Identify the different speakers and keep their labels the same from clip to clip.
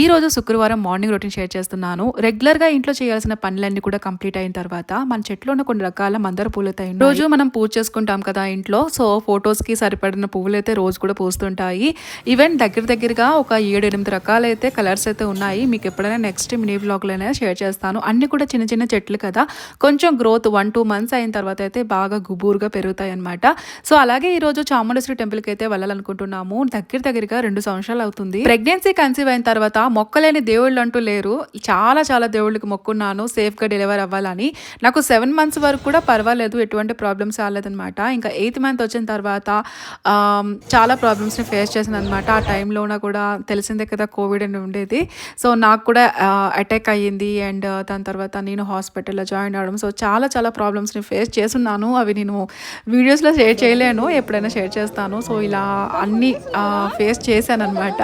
Speaker 1: ఈ రోజు శుక్రవారం మార్నింగ్ రొటీన్ షేర్ చేస్తున్నాను. రెగ్యులర్గా ఇంట్లో చేయాల్సిన పనులన్నీ కూడా కంప్లీట్ అయిన తర్వాత మన చెట్లో ఉన్న కొన్ని రకాల మందర పూలు అయితే రోజు మనం పూజ చేసుకుంటాం కదా ఇంట్లో. సో ఫొటోస్కి సరిపడిన పువ్వులు అయితే రోజు కూడా పూస్తుంటాయి. ఈవెన్ దగ్గర దగ్గరగా ఒక ఏడు ఎనిమిది రకాలైతే కలర్స్ అయితే ఉన్నాయి. మీకు ఎప్పుడైనా నెక్స్ట్ మినీ బ్లాగ్లోనే షేర్ చేస్తాను. అన్నీ కూడా చిన్న చిన్న చెట్లు కదా. కొంచెం గ్రోత్ వన్ టూ మంత్స్ అయిన తర్వాత అయితే బాగా గుబూరుగా పెరుగుతాయి అనమాట సో అలాగే ఈరోజు చాముండేశ్వరి టెంపుల్కి అయితే వెళ్ళాలనుకుంటున్నాము. దగ్గర దగ్గరగా రెండు సంవత్సరాలు అవుతుంది. ప్రెగ్నెన్సీ కన్సీవ్ అయిన తర్వాత మొక్కలేని దేవుళ్ళు అంటూ లేరు. చాలా చాలా దేవుళ్ళకి మొక్కున్నాను. సేఫ్గా డెలివర్ అవ్వాలని. నాకు సెవెన్ మంత్స్ వరకు కూడా పర్వాలేదు. ఎటువంటి ప్రాబ్లమ్స్ రాలేదనమాట ఇంకా ఎయిత్ మంత్ వచ్చిన తర్వాత చాలా ప్రాబ్లమ్స్ని ఫేస్ చేసింది అనమాట ఆ టైంలోన కూడా తెలిసిందే కదా కోవిడ్ అని ఉండేది. సో నాకు కూడా అటాక్ అయ్యింది. అండ్ దాని తర్వాత నేను హాస్పిటల్లో జాయిన్ అవ్వడం. సో చాలా చాలా ప్రాబ్లమ్స్ని ఫేస్ చేస్తున్నాను. అవి నేను వీడియోస్లో షేర్ చేయలేను. ఎప్పుడైనా షేర్ చేస్తాను. సో ఇలా అన్నీ ఫేస్ చేశాను అనమాట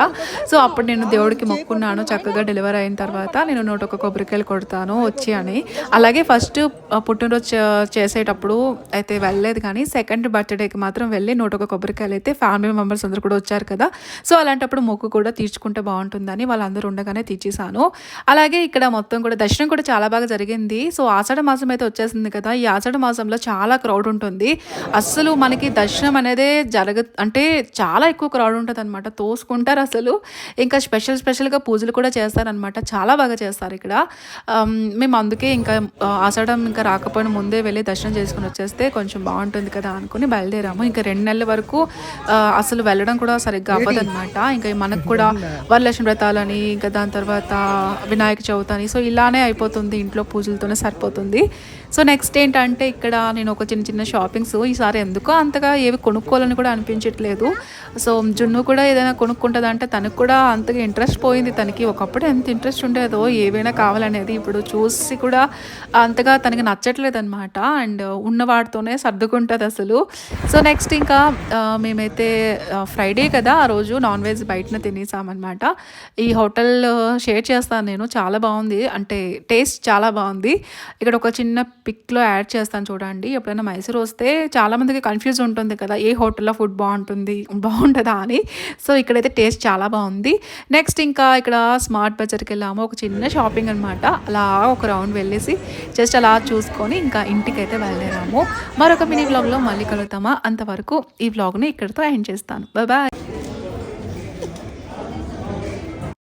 Speaker 1: సో అప్పుడు నేను దేవుడికి మొక్కు అనుకున్నాను. చక్కగా డెలివరీ అయిన తర్వాత నేను నూట ఒక కొబ్బరికాయలు కొడతాను వచ్చి అని. అలాగే ఫస్ట్ పుట్టినరోజు చేసేటప్పుడు అయితే వెళ్ళలేదు కానీ సెకండ్ బర్త్డేకి మాత్రం వెళ్ళి నూట ఒక కొబ్బరికాయలు అయితే ఫ్యామిలీ మెంబర్స్ అందరూ కూడా వచ్చారు కదా. సో అలాంటప్పుడు మొక్కు కూడా తీర్చుకుంటే బాగుంటుందని వాళ్ళందరూ ఉండగానే తీర్చేశాను. అలాగే ఇక్కడ మొత్తం కూడా దర్శనం కూడా చాలా బాగా జరిగింది. సో ఆషాఢ మాసం అయితే వచ్చేసింది కదా. ఈ ఆషాఢ మాసంలో చాలా క్రౌడ్ ఉంటుంది. అస్సలు మనకి దర్శనం అనేది జరగ అంటే చాలా ఎక్కువ క్రౌడ్ ఉంటుంది అనమాట తోసుకుంటారు అసలు. ఇంకా స్పెషల్ స్పెషల్గా పూజలు కూడా చేస్తారనమాట చాలా బాగా చేస్తారు ఇక్కడ. మేము అందుకే ఇంకా ఆషాఢం ఇంకా రాకపోయినా ముందే వెళ్ళి దర్శనం చేసుకుని వచ్చేస్తే కొంచెం బాగుంటుంది కదా అనుకుని బయలుదేరాము. ఇంకా రెండు నెలల వరకు అసలు వెళ్ళడం కూడా సరిగ్గా అవ్వదన్నమాట. ఇంకా మనకు కూడా వరలక్ష్మి వ్రతాలని ఇంకా దాని తర్వాత వినాయక చవితి అని. సో ఇలానే అయిపోతుంది ఇంట్లో పూజలతోనే సరిపోతుంది. సో నెక్స్ట్ ఏంటంటే ఇక్కడ నేను ఒక చిన్న చిన్న షాపింగ్స్ ఈసారి ఎందుకో అంతగా ఏవి కొనుక్కోవాలని కూడా అనిపించట్లేదు. సో జున్ను కూడా ఏదైనా కొనుక్కుంటుంది అంటే తనకు కూడా అంతగా ఇంట్రెస్ట్ పోయింది. తనకి ఒకప్పుడు ఎంత ఇంట్రెస్ట్ ఉండేదో ఏవైనా కావాలనేది ఇప్పుడు చూసి కూడా అంతగా తనకి నచ్చట్లేదు అనమాట అండ్ ఉన్నవాడితోనే సర్దుకుంటుంది అసలు. సో నెక్స్ట్ ఇంకా మేమైతే ఫ్రైడే కదా ఆ రోజు నాన్ వెజ్ బయటనే తినేసామన్నమాట. ఈ హోటల్ షేర్ చేస్తాను నేను చాలా బాగుంది. అంటే టేస్ట్ చాలా బాగుంది. ఇక్కడ ఒక చిన్న పిక్లో యాడ్ చేస్తాను చూడండి. ఎప్పుడైనా మైసూర్ వస్తే చాలామందికి కన్ఫ్యూజ్ ఉంటుంది కదా ఏ హోటల్లో ఫుడ్ బాగుంటుంది బాగుంటుందా అని. సో ఇక్కడైతే టేస్ట్ చాలా బాగుంది. నెక్స్ట్ ఇంకా ఇక్కడ స్మార్ట్ బజార్కి వెళ్ళాము. ఒక చిన్న షాపింగ్ అనమాట అలా ఒక రౌండ్ వెళ్ళేసి జస్ట్ అలా చూసుకొని ఇంకా ఇంటికి అయితే బయలుదేరాము. మరొక మినీ బ్లాగ్లో మళ్ళీ కలుగుతామా అంతవరకు ఈ బ్లాగ్ని ఇక్కడితో ఎండ్ చేస్తాను. బాయ్